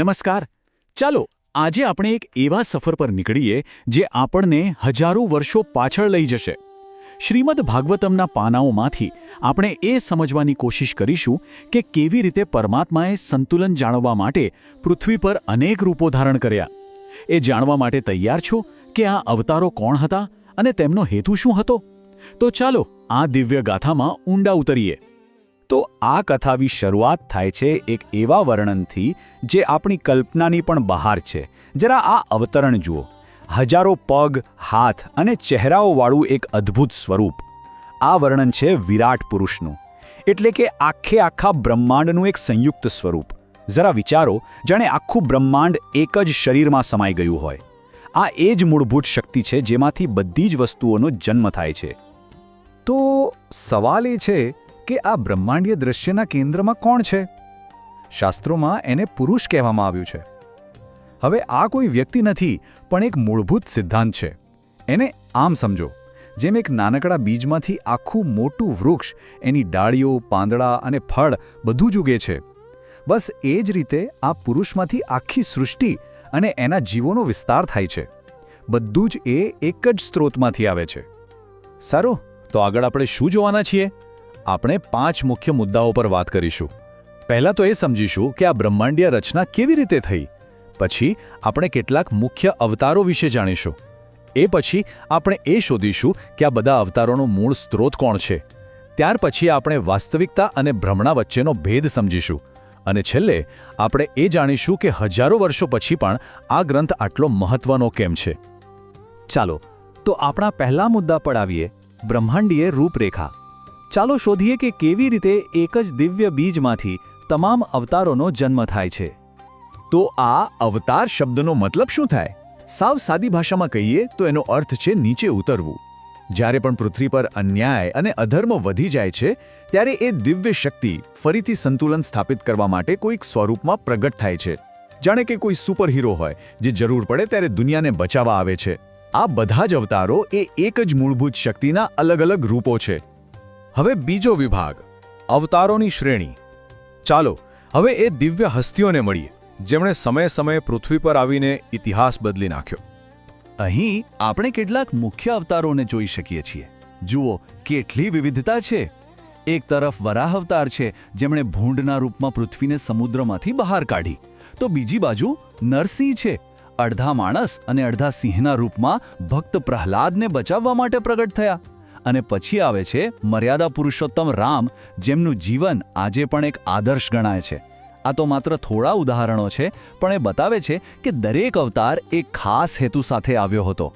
નમસ્કાર. ચાલો, આજે આપણે એક એવા સફર પર નીકળીએ જે આપણને હજારો વર્ષો પાછળ લઈ જશે. શ્રીમદ ભાગવતમના પાનાઓમાંથી આપણે એ સમજવાની કોશિશ કરીશું કે કેવી રીતે પરમાત્માએ સંતુલન જાણવા માટે પૃથ્વી પર અનેક રૂપો ધારણ કર્યા. એ જાણવા માટે તૈયાર છો કે આ અવતારો કોણ હતા અને તેમનો હેતુ શું હતો? તો ચાલો, આ દિવ્ય ગાથામાં ઊંડા ઉતરીએ. તો આ કથાવી શરૂઆત થાય છે એક એવા વર્ણનથી જે આપણી કલ્પનાની પણ બહાર છે. જરા આ અવતરણ જુઓ. હજારો પગ, હાથ અને ચહેરાઓવાળું એક અદ્ભુત સ્વરૂપ. આ વર્ણન છે વિરાટ પુરુષનું. એટલે કે આખે આખા બ્રહ્માંડનું એક સંયુક્ત સ્વરૂપ. જરા વિચારો, જાણે આખું બ્રહ્માંડ એક જ શરીરમાં સમાઈ ગયું હોય. આ એ જ મૂળભૂત શક્તિ છે જેમાંથી બધી જ વસ્તુઓનો જન્મ થાય છે. તો સવાલ એ છે કે આ બ્રહ્માંડીય દૃશ્યના કેન્દ્રમાં કોણ છે? શાસ્ત્રોમાં એને પુરુષ કહેવામાં આવ્યું છે. હવે આ કોઈ વ્યક્તિ નથી, પણ એક મૂળભૂત સિદ્ધાંત છે. એને આમ સમજો, જેમ એક નાનકડા બીજમાંથી આખું મોટું વૃક્ષ, એની ડાળીઓ, પાંદડા અને ફળ બધું જ ઉગે છે. બસ એ જ રીતે આ પુરુષમાંથી આખી સૃષ્ટિ અને એના જીવોનો વિસ્તાર થાય છે. બધું જ એ એક જ સ્ત્રોતમાંથી આવે છે. સારું, તો આગળ આપણે શું જોવાના છીએ? આપણે પાંચ મુખ્ય મુદ્દાઓ પર વાત કરીશું. પહેલાં તો એ સમજીશું કે આ બ્રહ્માંડીય રચના કેવી રીતે થઈ. પછી આપણે કેટલાક મુખ્ય અવતારો વિશે જાણીશું. એ પછી આપણે એ શોધીશું કે આ બધા અવતારોનો મૂળ સ્ત્રોત કોણ છે. ત્યાર પછી આપણે વાસ્તવિકતા અને ભ્રમણા વચ્ચેનો ભેદ સમજીશું. અને છેલ્લે આપણે એ જાણીશું કે હજારો વર્ષો પછી પણ આ ગ્રંથ આટલો મહત્વનો કેમ છે. ચાલો, તો આપણા પહેલા મુદ્દા પર આવીએ, બ્રહ્માંડીય રૂપરેખા. ચાલો શોધીએ કે કેવી રીતે એક જ દિવ્ય બીજમાંથી તમામ અવતારોનો જન્મ થાય છે. તો આ અવતાર શબ્દનો મતલબ શું થાય? સાવ સાદી ભાષામાં કહીએ તો એનો અર્થ છે નીચે ઉતરવું. જ્યારે પણ પૃથ્વી પર અન્યાય અને અધર્મ વધી જાય છે, ત્યારે એ દિવ્ય શક્તિ ફરીથી સંતુલન સ્થાપિત કરવા માટે કોઈક સ્વરૂપમાં પ્રગટ થાય છે. જાણે કે કોઈ સુપરહીરો હોય જે જરૂર પડે ત્યારે દુનિયાને બચાવવા આવે છે. આ બધા જ અવતારો એ એક જ મૂળભૂત શક્તિના અલગ અલગ રૂપો છે. હવે બીજો વિભાગ, અવતારોની શ્રેણી. ચાલો, હવે એ દિવ્ય હસ્તીઓને મળીએ, જેમણે સમયે સમયે પૃથ્વી પર આવીને ઇતિહાસ બદલી નાખ્યો. અહીં આપણે કેટલાક મુખ્ય અવતારોને જોઈ શકીએ છીએ. જુઓ, કેટલી વિવિધતા છે. એક તરફ વરાહ અવતાર છે, જેમણે ભૂંડના રૂપમાં પૃથ્વીને સમુદ્રમાંથી બહાર કાઢી. તો બીજી બાજુ નરસિંહ છે. અડધા માણસ અને અડધા સિંહના રૂપમાં ભક્ત પ્રહલાદને બચાવવા માટે પ્રગટ થયા. અને પછી આવે છે મર્યાદા પુરુષોત્તમ રામ, જેમનું જીવન આજે પણ એક આદર્શ ગણાય છે. આ તો માત્ર થોડા ઉદાહરણો છે, પણ એ બતાવે છે કે દરેક અવતાર એક ખાસ હેતુ સાથે આવ્યો હતો.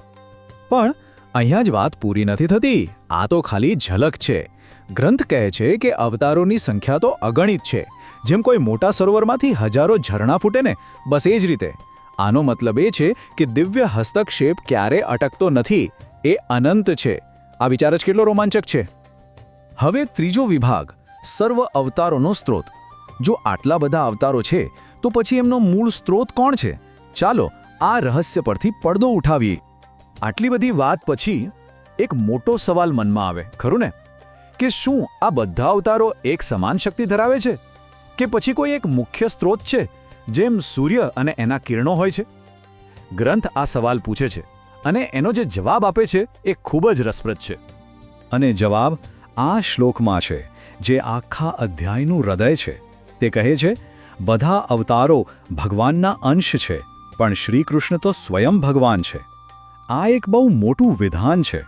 પણ અહીંયા જ વાત પૂરી નથી થતી. આ તો ખાલી ઝલક છે. ગ્રંથ કહે છે કે અવતારોની સંખ્યા તો અગણિત છે. જેમ કોઈ મોટા સરોવરમાંથી હજારો ઝરણા ફૂટે ને, બસ એ જ રીતે. આનો મતલબ એ છે કે દિવ્ય હસ્તક્ષેપ ક્યારે અટકતો નથી. એ અનંત છે. આ વિચાર જ કેટલો રોમાંચક છે. હવે ત્રીજો વિભાગ, સર્વ અવતારોનો સ્ત્રોત. જો આટલા બધા અવતારો છે, તો પછી એમનો મૂળ સ્ત્રોત કોણ છે? ચાલો આ રહસ્ય પરથી પડદો ઉઠાવીએ. આટલી બધી વાત પછી એક મોટો સવાલ મનમાં આવે, ખરું ને? કે શું આ બધા અવતારો એક સમાન શક્તિ ધરાવે છે? કે પછી કોઈ એક મુખ્ય સ્ત્રોત છે, જેમ સૂર્ય અને એના કિરણો હોય છે? ગ્રંથ આ સવાલ પૂછે છે. અને એનો જે જવાબ આપે છે એ ખૂબ જ રસપ્રદ છે. અને જવાબ આ શ્લોકમાં છે, જે આખા અધ્યાયનું હૃદય છે. તે કહે છે, બધા અવતારો ભગવાનના અંશ છે, પણ શ્રીકૃષ્ણ તો સ્વયં ભગવાન છે. આ એક બહુ મોટું વિધાન છે.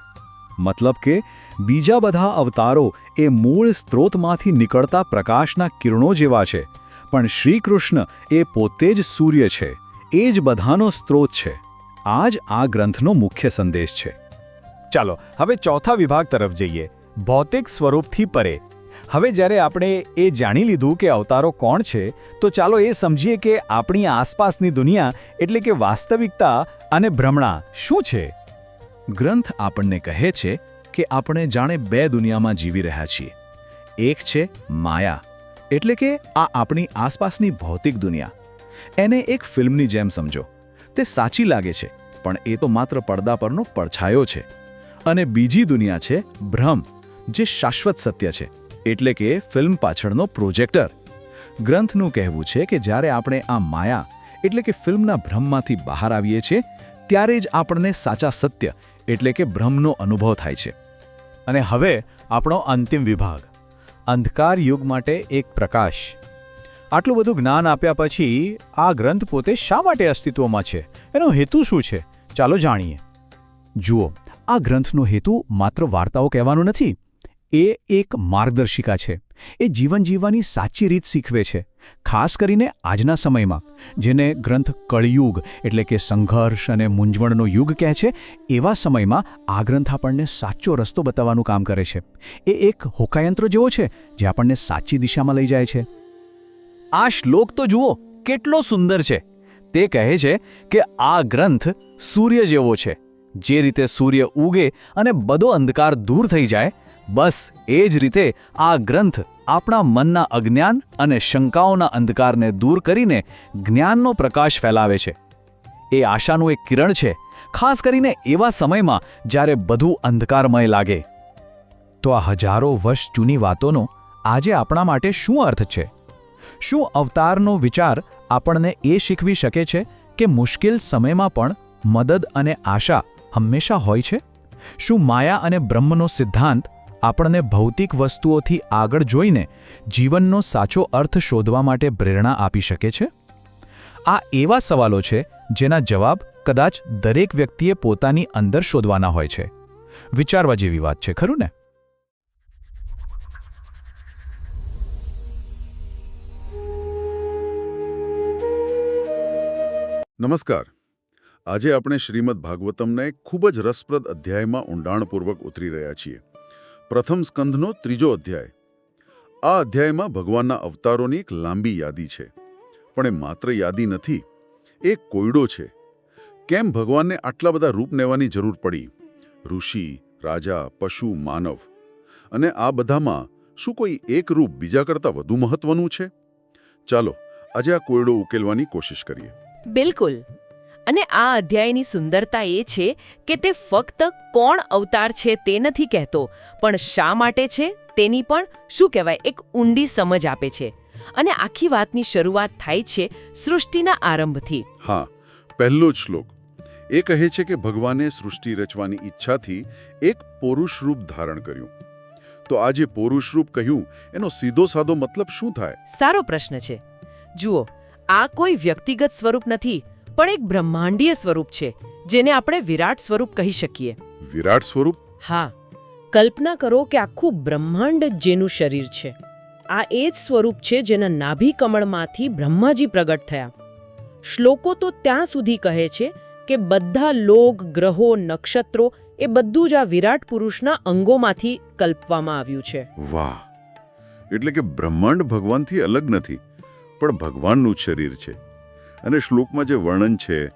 મતલબ કે બીજા બધા અવતારો એ મૂળ સ્ત્રોતમાંથી નીકળતા પ્રકાશના કિરણો જેવા છે, પણ શ્રીકૃષ્ણ એ પોતે જ સૂર્ય છે, એ જ બધાનો સ્ત્રોત છે. આ જ આ ગ્રંથનો મુખ્ય સંદેશ છે. ચાલો, હવે ચોથા વિભાગ તરફ જઈએ. ભૌતિક સ્વરૂપથી પરે. હવે જ્યારે આપણે એ જાણી લીધું કે અવતારો કોણ છે, તો ચાલો એ સમજીએ કે આપણી આસપાસની દુનિયા એટલે કે વાસ્તવિકતા અને ભ્રમણા શું છે? ગ્રંથ આપણને કહે છે કે આપણે જાણે બે દુનિયામાં જીવી રહ્યા છીએ. એક છે માયા, એટલે કે આ આપણી આસપાસની ભૌતિક દુનિયા. એને એક ફિલ્મની જેમ સમજો. તે સાચી લાગે છે, પણ એ તો માત્ર પડદા પરનો પડછાયો છે. અને બીજી દુનિયા છે ભ્રમ, જે શાશ્વત સત્ય છે, એટલે કે ફિલ્મ પાછળનો પ્રોજેક્ટર. ગ્રંથનું કહેવું છે કે જ્યારે આપણે આ માયા, એટલે કે ફિલ્મના ભ્રમમાંથી બહાર આવીએ છીએ, ત્યારે જ આપણને સાચા સત્ય, એટલે કે ભ્રમનો અનુભવ થાય છે. અને હવે આપણો અંતિમ વિભાગ. અંધકાર યુગ માટે એક પ્રકાશ. આટલું બધું જ્ઞાન આપ્યા પછી આ ગ્રંથ પોતે શા માટે અસ્તિત્વમાં છે? એનો હેતુ શું છે? ચાલો જાણીએ. જુઓ, આ ગ્રંથનો હેતુ માત્ર વાર્તાઓ કહેવાનો નથી, એ એક માર્ગદર્શિકા છે. એ જીવન જીવવાની સાચી રીત શીખવે છે, ખાસ કરીને આજના સમયમાં. જેને ગ્રંથ કળિયુગ એટલે કે સંઘર્ષ અને મૂંઝવણનો યુગ કહે છે, એવા સમયમાં આ ગ્રંથ આપણને સાચો રસ્તો બતાવવાનું કામ કરે છે. એ એક હોકાયંત્ર જેવો છે, જે આપણને સાચી દિશામાં લઈ જાય છે. આ શ્લોક તો જુઓ, કેટલો સુંદર છે. તે કહે છે કે આ ગ્રંથ સૂર્ય જેવો છે. જે રીતે સૂર્ય ઉગે અને બધો અંધકાર દૂર થઈ જાય, બસ એ જ રીતે આ ગ્રંથ આપણા મનના અજ્ઞાન અને શંકાઓના અંધકારને દૂર કરીને જ્ઞાનનો પ્રકાશ ફેલાવે છે. એ આશાનું એક કિરણ છે, ખાસ કરીને એવા સમયમાં જ્યારે બધું અંધકારમય લાગે. તો આ હજારો વર્ષ જૂની વાતોનો આજે આપણા માટે શું અર્થ છે? શું અવતારનો વિચાર આપણને એ શીખવી શકે છે કે મુશ્કેલ સમયમાં પણ મદદ અને આશા હંમેશા હોય છે? શું માયા અને બ્રહ્મનો સિદ્ધાંત આપણને ભૌતિક વસ્તુઓથી આગળ જોઈને જીવનનો સાચો અર્થ શોધવા માટે પ્રેરણા આપી શકે છે? આ એવા સવાલો છે જેના જવાબ કદાચ દરેક વ્યક્તિએ પોતાની અંદર શોધવાના હોય છે. વિચારવા જેવી વાત છે, ખરું ને? નમસ્કાર. આજે આપણે શ્રીમદ ભાગવતમને ખૂબ જ રસપ્રદ અધ્યાયમાં ઊંડાણપૂર્વક ઉતરી રહ્યા છીએ. પ્રથમ સ્કંધનો ત્રીજો અધ્યાય. આ અધ્યાયમાં ભગવાનના અવતારોની એક લાંબી યાદી છે. પણ એ માત્ર યાદી નથી, એ કોયડો છે. કેમ ભગવાનને આટલા બધા રૂપ લેવાની જરૂર પડી? ઋષિ, રાજા, પશુ, માનવ. અને આ બધામાં શું કોઈ એક રૂપ બીજા કરતાં વધુ મહત્વનું છે? ચાલો, આજે આ કોયડો ઉકેલવાની કોશિશ કરીએ. બિલકુલ. અને આ અધ્યાયની સુંદરતા એ છે કે તે ફક્ત કોણ અવતાર છે તે નથી કહેતો પણ શા માટે છે તેની પણ શું કહેવાય એક ઊંડી સમજ આપે છે. અને આખી વાતની શરૂઆત થાય છે સૃષ્ટિના આરંભથી. હા પહેલો જ શ્લોક. એ કહે છે કે ભગવાને સૃષ્ટિ રચવાની ઈચ્છાથી એક પુરુષરૂપ ધારણ કર્યું. તો આ જે પુરુષરૂપ કહ્યું એનો સીધો સાદો મતલબ શું થાય? સારો પ્રશ્ન છે. જુઓ આ કોઈ વ્યક્તિગત સ્વરૂપ નથી પણ એક બ્રહ્માંડીય સ્વરૂપ છે જેને આપણે વિરાટ સ્વરૂપ કહી શકીએ. વિરાટ સ્વરૂપ? હા. કલ્પના કરો કે આખું બ્રહ્માંડ જેનું શરીર છે. આ એ જ સ્વરૂપ છે જેના નાભી કમળમાંથી બ્રહ્માજી પ્રગટ થયા. શ્લોકો તો ત્યાં સુધી કહે છે કે બધા લોક ગ્રહો નક્ષત્રો એ બધું જ આ વિરાટ પુરુષના અંગોમાંથી કલ્પવામાં આવ્યું છે. વાહ. એટલે કે બ્રહ્માંડ ભગવાનથી અલગ નથી. પણ ભગવાનનું જ શરીર છે. અને શ્લોકમાં જે વર્ણન છે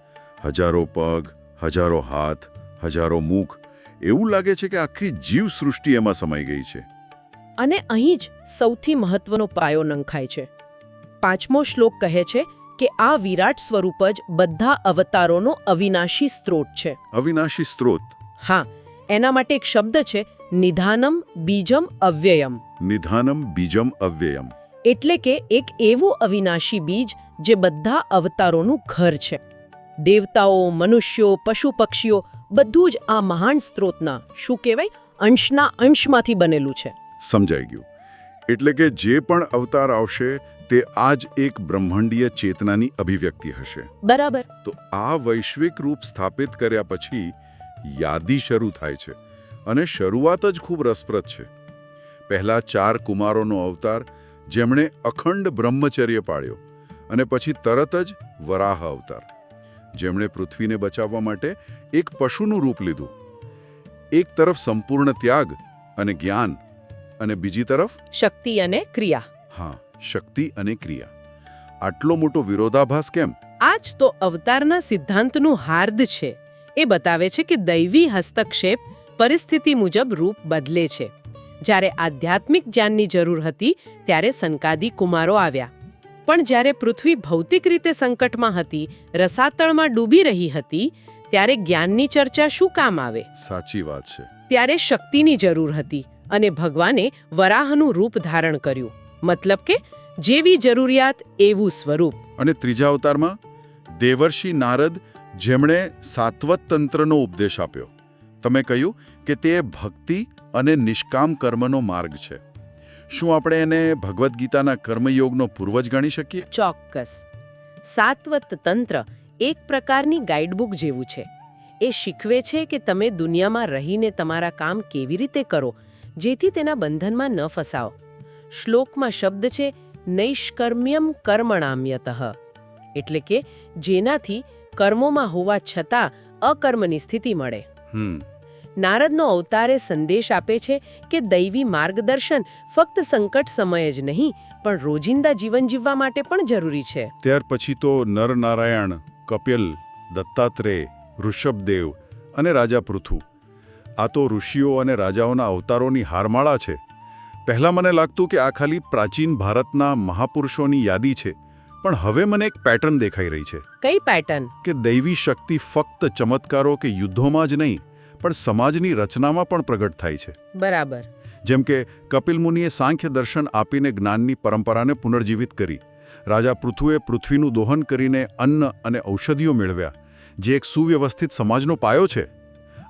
હજારો પગ હજારો હાથ હજારો મુખ એવું લાગે છે કે આખી જીવ સૃષ્ટિ એમાં સમાઈ ગઈ છે. અને અહીં જ સૌથી મહત્વનો પાયો નંખાય છે. પાંચમો શ્લોક કહે છે કે આ વિરાટ સ્વરૂપ જ બધા અવતારોનો અવિનાશી સ્ત્રોત છે. અવિનાશી સ્ત્રોત. હા એના માટે એક શબ્દ છે નિધાનમ બીજમ અવ્યયમ. નિધાનમ બીજમ અવ્યયમ. એટલે કે એક એવું અવિનાશી બીજ જે બધા અવતારોનું ઘર છે. દેવતાઓ મનુષ્યો પશુ પક્ષીઓ બધું જ આ મહાન સ્ત્રોતના શું કહેવાય અંશના અંશમાંથી બનેલું છે. સમજાઈ ગયું. એટલે કે જે પણ અવતાર આવશે તે આ જ એક બ્રહ્માંડીય ચેતનાની અભિવ્યક્તિ હશે. બરાબર. તો આ વૈશ્વિક રૂપ સ્થાપિત કર્યા પછી યાદી શરૂ થાય છે. અને શરૂઆત જ ખૂબ રસપ્રદ છે. પહેલા ચાર કુમારોનો અવતાર જેમણે અખંડ બ્રહ્મચર્ય પાળ્યો અને પછી તરત જ વરાહ અવતાર. જેમણે પૃથ્વીને બચાવવા માટે એક પશુનું રૂપ લીધું. એક તરફ સંપૂર્ણ ત્યાગ અને જ્ઞાન અને બીજી તરફ શક્તિ અને ક્રિયા. હા શક્તિ અને ક્રિયા. આટલો મોટો વિરોધાભાસ કેમ? આ જ તો અવતારના સિદ્ધાંતનું હાર્દ છે. એ બતાવે છે કે દૈવી હસ્તક્ષેપ પરિસ્થિતિ મુજબ રૂપ બદલે છે. જ્યારે આધ્યાત્મિક જ્ઞાનની જરૂર હતી ત્યારે સંકાદી કુમારો આવ્યા. પણ જ્યારે પૃથ્વી ભૌતિક રીતે સંકટમાં હતી રસાતળમાં ડૂબી રહી હતી ત્યારે જ્ઞાનની ચર્ચા શું કામ આવે? સાચી વાત છે. ત્યારે શક્તિની જરૂર હતી અને ભગવાને વરાહનું રૂપ ધારણ કર્યું. મતલબ કે જેવી જરૂરિયાત એવું સ્વરૂપ. અને ત્રીજા અવતારમાં દેવર્ષિ નારદ જેમણે સાત્વત તંત્રનો ઉપદેશ આપ્યો. તમે કહ્યું કે તે ભક્તિ અને નિષ્કામ કર્મનો માર્ગ છે. શું આપણે એને ભગવદ્ ગીતાના કર્મયોગનો પૂર્વજ ગણી શકીએ? ચોક્કસ. સાત્વત તંત્ર એક પ્રકારની ગાઈડબુક જેવું છે. એ શીખવે છે કે તમે દુનિયામાં રહીને તમારા કામ કેવી રીતે કરો, જેથી તેના બંધનમાં ન ફસાઓ. શ્લોકમાં શબ્દ છે, નૈષ્કર્મ્યમ કર્મણામ્યતઃ એટલે કે, જેનાથી કર્મોમાં હોવા છતાં અકર્મની સ્થિતિ મળે. નારદનો અવતારે સંદેશ આપે છે કે દૈવી માર્ગદર્શન ફક્ત સંકટ સમયે જ નહીં પણ રોજિંદા જીવન જીવવા માટે પણ જરૂરી છે. ત્યાર પછી તો નરનારાયણ કપિલ દત્તાત્રેય ઋષભદેવ અને રાજા પૃથુ. આ તો ઋષિઓ અને રાજાઓના અવતારોની હારમાળા છે. પહેલાં મને લાગતું કે આ ખાલી પ્રાચીન ભારતના મહાપુરુષોની યાદી છે. પણ હવે મને એક પેટર્ન દેખાઈ રહી છે. કઈ પેટર્ન કે દૈવી શક્તિ ફક્ત ચમત્કારો કે યુદ્ધોમાં જ નહીં પણ સમાજની રચનામાં પણ પ્રગટ થાય છે. બરાબર. જેમ કે કપિલ મુનિએ સાંખ્ય દર્શન આપીને જ્ઞાનની પરંપરાને પુનર્જીવિત કરી. રાજા પૃથુએ પૃથ્વીનું દોહન કરીને અન્ન અને ઔષધિઓ મેળવ્યા જે એક સુવ્યવસ્થિત સમાજનો પાયો છે.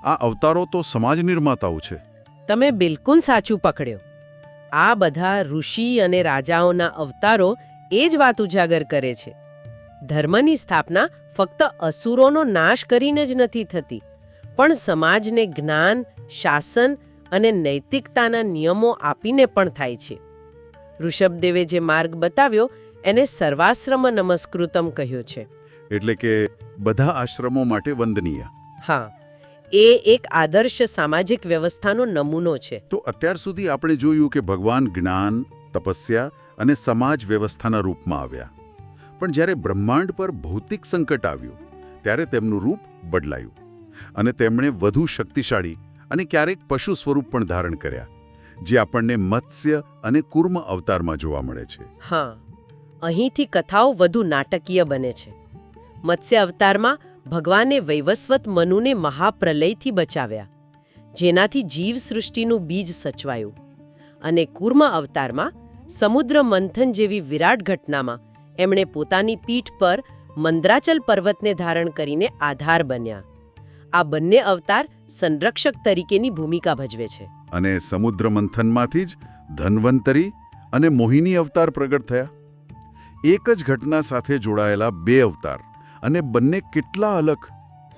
આ અવતારો તો સમાજ નિર્માતાઓ છે. તમે બિલકુલ સાચું પકડ્યો. આ બધા ઋષિ અને રાજાઓના અવતારો એ જ વાત ઉજાગર કરે છે. ધર્મની સ્થાપના ફક્ત અસુરોનો નાશ કરીને જ નથી થતી પણ સમાજને જ્ઞાન શાસન અને નૈતિકતાના નિયમો આપીને પણ થાય છે. ઋષભદેવે જે માર્ગ બતાવ્યો એને સર્વાશ્રમ નમસ્કૃતમ કહ્યો છે. એટલે કે બધા આશ્રમો માટે વંદનીય. હા એ એક આદર્શ સામાજિક વ્યવસ્થાનો નમૂનો છે. તો અત્યાર સુધી આપણે જોયું કે ભગવાન જ્ઞાન તપસ્યા અને સમાજ વ્યવસ્થાના રૂપમાં આવ્યા. પણ જ્યારે બ્રહ્માંડ પર ભૌતિક સંકટ આવ્યું, ત્યારે તેમનું રૂપ બદલાયું અને તેમણે વધુ શક્તિશાળી અને ક્યારેક પશુ સ્વરૂપ પણ ધારણ કર્યા, જે આપણને મત્સ્ય અને કુર્મ અવતારમાં જોવા મળે છે. હા, અહીંથી કથાઓ વધુ નાટકીય બને છે. મત્સ્ય અવતારમાં ભગવાને વૈવસ્વત મનુને મહાપ્રલયથી બચાવ્યા, જેનાથી જીવ સૃષ્ટિનું બીજ સચવાયું અને કુર્મ અવતારમાં સમુદ્ર મંથન જેવી વિરાટ ઘટનામાં એમણે પોતાની પીઠ પર મંદ્રાચલ પર્વતને ધારણ કરીને આધાર બન્યા. આ બંને અવતાર સંરક્ષક તરીકેની ભૂમિકા ભજવે છે. અને સમુદ્ર મંથનમાંથી જ ધન્વંતરી અને મોહિની અવતાર પ્રગટ થયા. એક જ ઘટના સાથે જોડાયેલા બે અવતાર અને બંને કેટલા અલગ.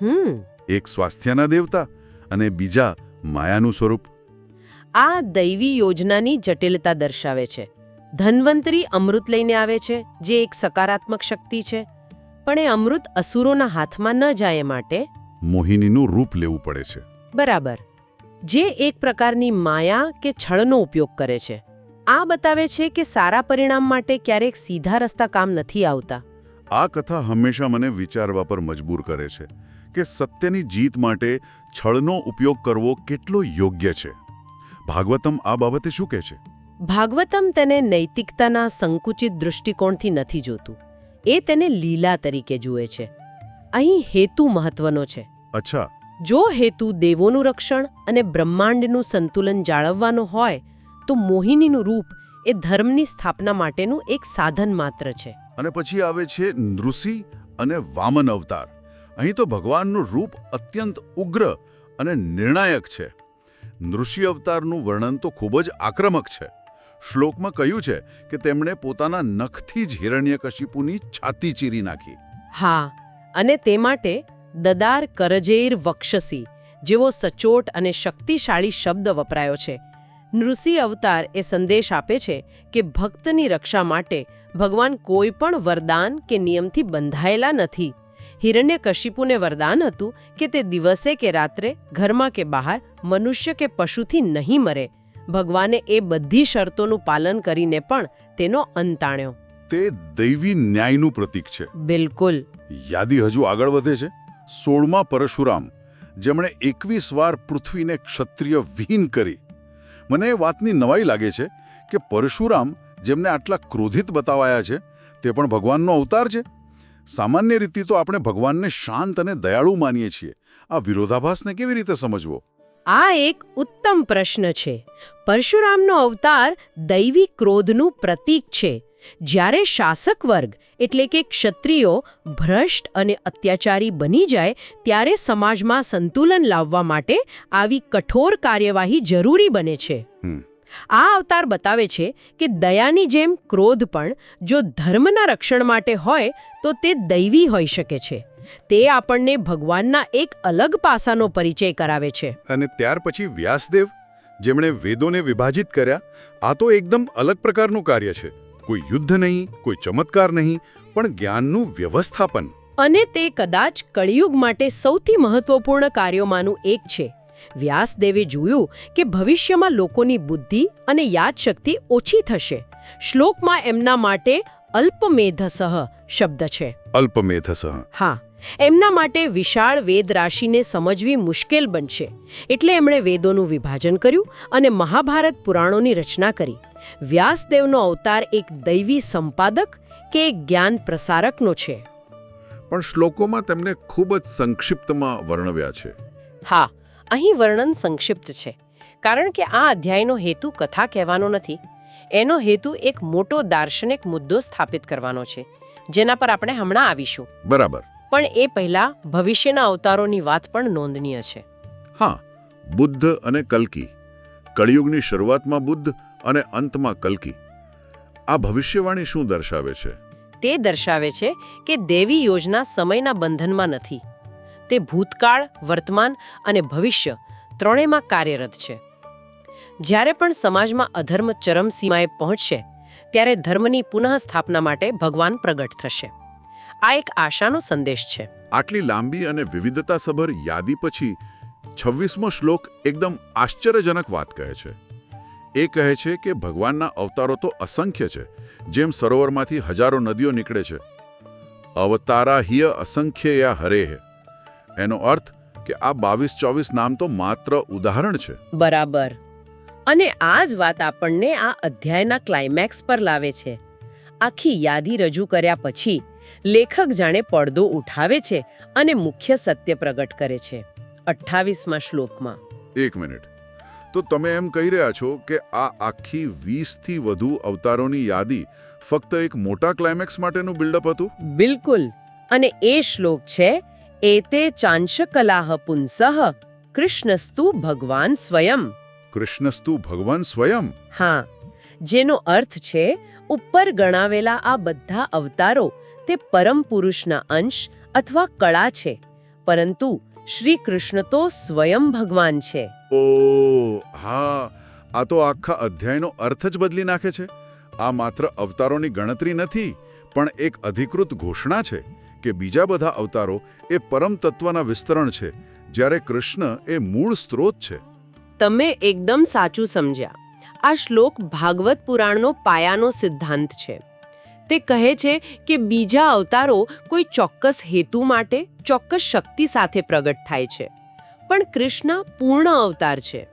હમ. એક સ્વાસ્થ્યના દેવતા અને બીજા માયાનું સ્વરૂપ. આ દૈવી યોજનાની જટિલતા દર્શાવે છે. ધન્વંતરી અમૃત લઈને આવે છે જે એક સકારાત્મક શક્તિ છે. પણ એ અમૃત અસુરોના હાથમાં ન જાય એ માટે મોહિનીનું રૂપ લેવું પડે છે. બરાબર. જે એક પ્રકારની માયા કે છળનો ઉપયોગ કરે છે. આ બતાવે છે કે સારા પરિણામ માટે ક્યારેક સીધા રસ્તા કામ નથી આવતા. આ કથા હંમેશા મને વિચારવા પર મજબૂર કરે છે કે સત્યની જીત માટે છળનો ઉપયોગ કરવો કેટલો યોગ્ય છે. ભાગવતમ આ બાબતે શું કહે છે? ભાગવતમ તેને નૈતિકતાના સંકુચિત દૃષ્ટિકોણથી નથી જોતું. એ તેને લીલા તરીકે જુએ છે. અહીં હેતુ મહત્વનો છે. અચ્છા. જો હેતુ દેવોનું રક્ષણ અને બ્રહ્માંડનું સંતુલન જાળવવાનો હોય તો મોહિનીનું રૂપ એ ધર્મની સ્થાપના માટેનું એક સાધન માત્ર છે. અને પછી આવે છે નૃષિ અને વામન અવતાર. અહીં તો ભગવાનનું રૂપ અત્યંત ઉગ્ર અને નિર્ણાયક છે. નૃષિ અવતારનું વર્ણન તો ખૂબ જ આક્રમક છે. શ્લોકમાં કહ્યું છે કે તેમણે પોતાના નખથી જ હિરણ્યકશિપુની છાતી ચીરી નાખી. હા, અને તે માટે દદાર કરજેર વક્ષસી જેવો સચોટ અને શક્તિશાળી શબ્દ વપરાયો છે. નૃષિ અવતાર એ સંદેશ આપે છે કે ભક્તની રક્ષા માટે ભગવાન કોઈ પણ વરદાન કે નિયમથી બંધાયેલા નથી. હિરણ્યકશિપુને વરદાન હતું કે તે દિવસે કે રાત્રે ઘરમાં કે બહાર, મનુષ્ય કે પશુથી નહીં મરે. ભગવાને એ બધી શરતોનું પાલન કરીને પણ તેનો અંત આણ્યો. તે દૈવી ન્યાયનું પ્રતીક છે. બિલકુલ. યાદી હજુ આગળ વધે છે. સોળમા પરશુરામ જેમણે એકવીસ વાર પૃથ્વીને ક્ષત્રિય વિહીન કરી. મને એ વાતની નવાઈ લાગે છે કે પરશુરામ જેમને આટલા ક્રોધિત બતાવાયા છે તે પણ ભગવાનનો અવતાર છે. સામાન્ય રીતે તો આપણે ભગવાનને શાંત અને દયાળુ માનીએ છીએ. આ વિરોધાભાસને કેવી રીતે સમજવો? આ એક ઉત્તમ પ્રશ્ન છે. પરશુરામનો અવતાર દૈવી ક્રોધનું પ્રતીક છે. જ્યારે શાસક વર્ગ એટલે કે ક્ષત્રિયો ભ્રષ્ટ અને અત્યાચારી બની જાય ત્યારે સમાજમાં સંતુલન લાવવા માટે આવી કઠોર કાર્યવાહી જરૂરી બને છે. આ અવતાર બતાવે છે કે દયાની જેમ ક્રોધ પણ જો ધર્મના રક્ષણ માટે હોય તો તે દૈવી હોઈ શકે છે. તે આપણને ભગવાનના એક અલગ પાસાનો પરિચય કરાવે છે. અને ત્યાર પછી વ્યાસદેવ જેમણે વેદોને વિભાજિત કર્યા આ તો એકદમ અલગ પ્રકારનું કાર્ય છે. કોઈ યુદ્ધ નહીં કોઈ ચમત્કાર નહીં પણ જ્ઞાનનું વ્યવસ્થાપન. અને તે કદાચ કળિયુગ માટે સૌથી મહત્વપૂર્ણ કાર્યોમાંનું એક છે. વ્યાસદેવે જોયું કે ભવિષ્યમાં લોકોની બુદ્ધિ અને યાદશક્તિ ઓછી થશે. શ્લોકમાં એમના માટે અલ્પમેધસહ શબ્દ છે. અલ્પમેધસહ હા એમના માટે વિશાળ વેદ રાશિને સમજવી મુશ્કેલ બનશે. એટલે એમણે વેદોનું વિભાજન કર્યું અને મહાભારત પુરાણોની રચના કરી. વ્યાસદેવનો અવતાર એક દૈવી સંપાદક કે એક જ્ઞાન પ્રસારકનો છે. પણ શ્લોકોમાં તેમને ખૂબ જ સંક્ષિપ્તમાં વર્ણવ્યા છે. હા અહીં વર્ણન સંક્ષિપ્ત છે. કારણ કે આ અધ્યાયનો હેતુ કથા કહેવાનો નથી. એનો હેતુ એક મોટો દાર્શનિક મુદ્દો સ્થાપિત કરવાનો છે જેના પર આપણે હમણાં આવીશું. બરાબર. પણ એ પહેલા ભવિષ્યના અવતારોની વાત પણ નોંધનીય છે. હા બુદ્ધ અને કલ્કી. કળિયુગની શરૂઆતમાં બુદ્ધ અને અંતમાં કલ્કી. આ ભવિષ્યવાણી શું દર્શાવે છે? તે દર્શાવે છે કે દેવી યોજના સમયના બંધનમાં નથી. તે ભૂતકાળ વર્તમાન અને ભવિષ્ય ત્રણેયમાં કાર્યરત છે. જ્યારે પણ સમાજમાં અધર્મ ચરમસીમાએ પહોંચશે ત્યારે ધર્મની પુનઃસ્થાપના માટે ભગવાન પ્રગટ થશે. આ એક આશાનો સંદેશ છે. આટલી લાંબી અને વિવિધતાસભર યાદી પછી છવ્વીસમો શ્લોક એકદમ આશ્ચર્યજનક વાત કહે છે. એ કહે છે કે ભગવાનના અવતારો તો અસંખ્ય છે જેમ સરોવરમાંથી હજારો નદીઓ નીકળે છે. અવતારા હિય અસંખ્ય યા હરે એનો અર્થ કે આ બાવીસ ચોવીસ નામ તો માત્ર ઉદાહરણ છે. બરાબર. અને આ જ વાત આપણને આ અધ્યાયના ક્લાઇમેક્સ પર લાવે છે. આખી યાદી રજૂ કર્યા પછી લેખક જાણે પડદો ઉઠાવે છે અને મુખ્ય સત્ય પ્રગટ કરે છે. અઠ્ઠાવીસમાં શ્લોકમાં. એક મિનિટ. તો તમે એમ કહી રહ્યા છો કે આ આખી વીસથી વધુ અવતારોની યાદી ફક્ત એક મોટા ક્લાઇમેક્સ માટેનું બિલ્ડઅપ હતું? બિલકુલ. અને એ શ્લોક છે એતે ચાંશકલાહ પુંસઃ કૃષ્ણસ્તુ ભગવાન સ્વયં. કૃષ્ણસ્તુ ભગવાન સ્વયં. હા જેનો અર્થ છે ઉપર ગણાવેલા આ બધા અવતારો તે પરમ પુરુષના અંશ અથવા કળા છે પરંતુ શ્રી કૃષ્ણ તો સ્વયં ભગવાન છે. ઓ હા આ તો આખા અધ્યાયનો અર્થ જ બદલી નાખે છે. આ માત્ર અવતારોની ગણતરી નથી પણ એક અધિકૃત ઘોષણા છે કે બીજા બધા અવતારો એ પરમ તત્વના વિસ્તરણ છે જ્યારે કૃષ્ણ એ મૂળ સ્ત્રોત છે. તમે એકદમ સાચું સમજ્યા. આ શ્લોક ભાગવત પુરાણનો પાયાનો સિદ્ધાંત છે. તે કહે છે કે બીજા અવતારો કોઈ ચોક્કસ હેતુ માટે, ચોક્કસ શક્તિ સાથે પ્રગટ થાય છે. પણ કૃષ્ણ પૂર્ણ અવતાર છે.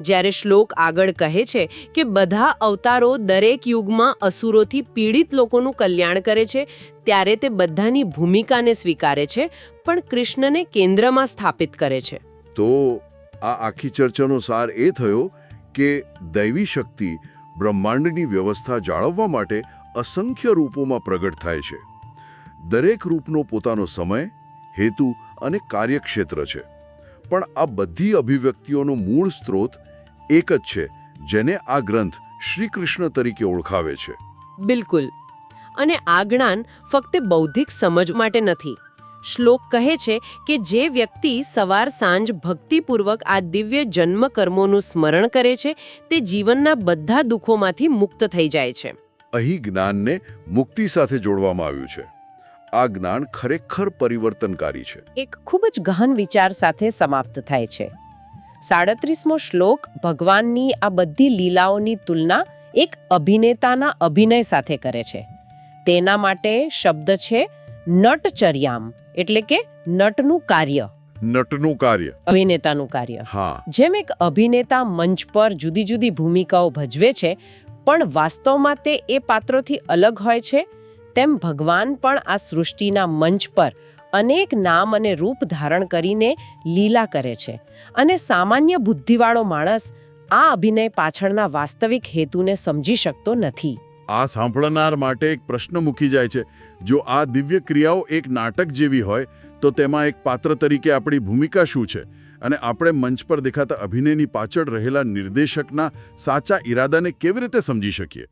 જ્યારે શ્લોક આગળ કહે છે કે બધા અવતારો દરેક યુગમાં અસુરોથી પીડિત લોકોનું કલ્યાણ કરે છે, ત્યારે તે બધાની ભૂમિકાને સ્વીકારે છે, પણ કૃષ્ણને કેન્દ્રમાં સ્થાપિત કરે છે. તો આ આખી ચર્ચાનો સાર એ થયો કે દૈવી શક્તિ બ્રહ્માંડની વ્યવસ્થા જાળવવા માટે અસંખ્ય રૂપોમાં પ્રગટ થાય છે. દરેક રૂપનો પોતાનો સમય, હેતુ અને કાર્યક્ષેત્ર છે. પણ આ બધી અભિવ્યક્તિઓનો મૂળ સ્ત્રોત એક જ છે, જેને આ ગ્રંથ શ્રી કૃષ્ણ તરીકે ઓળખાવે છે. બિલકુલ. અને આ જ્ઞાન ફક્ત બૌદ્ધિક સમજ માટે નથી. શ્લોક કહે છે કે જે વ્યક્તિ સવાર સાંજ ભક્તિપૂર્વક આ દિવ્ય જન્મ કર્મોનું સ્મરણ કરે છે તે જીવનના બધા દુઃખોમાંથી મુક્ત થઈ જાય છે. અહીં જ્ઞાનને મુક્તિ સાથે જોડવામાં આવ્યું છે. આ જ્ઞાન ખરેખર પરિવર્તનકારી છે. એક ખૂબ જ ગહન વિચાર સાથે સમાપ્ત થાય છે. સાડત્રીસમો શ્લોક ભગવાનની આ બધી લીલાઓની તુલના એક અભિનેતાના અભિનય સાથે કરે છે. તેના માટે શબ્દ છે નટચર્યામ એટલે કે નટનું કાર્ય. નટનું કાર્ય. અભિનેતાનું કાર્ય. હા. જેમ એક અભિનેતા મંચ પર જુદી જુદી ભૂમિકાઓ ભજવે છે પણ વાસ્તવમાં તે એ પાત્રોથી અલગ હોય છે તેમ ભગવાન પણ આ સૃષ્ટિના મંચ પર અનેક નામ અને રૂપ ધારણ કરીને લીલા કરે છે. અને સામાન્ય બુદ્ધિવાળો માણસ આ અભિનય પાછળના વાસ્તવિક હેતુને સમજી શકતો નથી. આ સાંભળનાર માટે એક પ્રશ્ન મૂકી જાય છે. જો આ દિવ્ય ક્રિયાઓ એક નાટક જેવી હોય, તો તેમાં એક પાત્ર તરીકે આપણી ભૂમિકા શું છે? અને આપણે મંચ પર દેખાતા અભિનયની પાછળ રહેલા નિર્દેશકના સાચા ઈરાદાને કેવી રીતે સમજી શકીએ?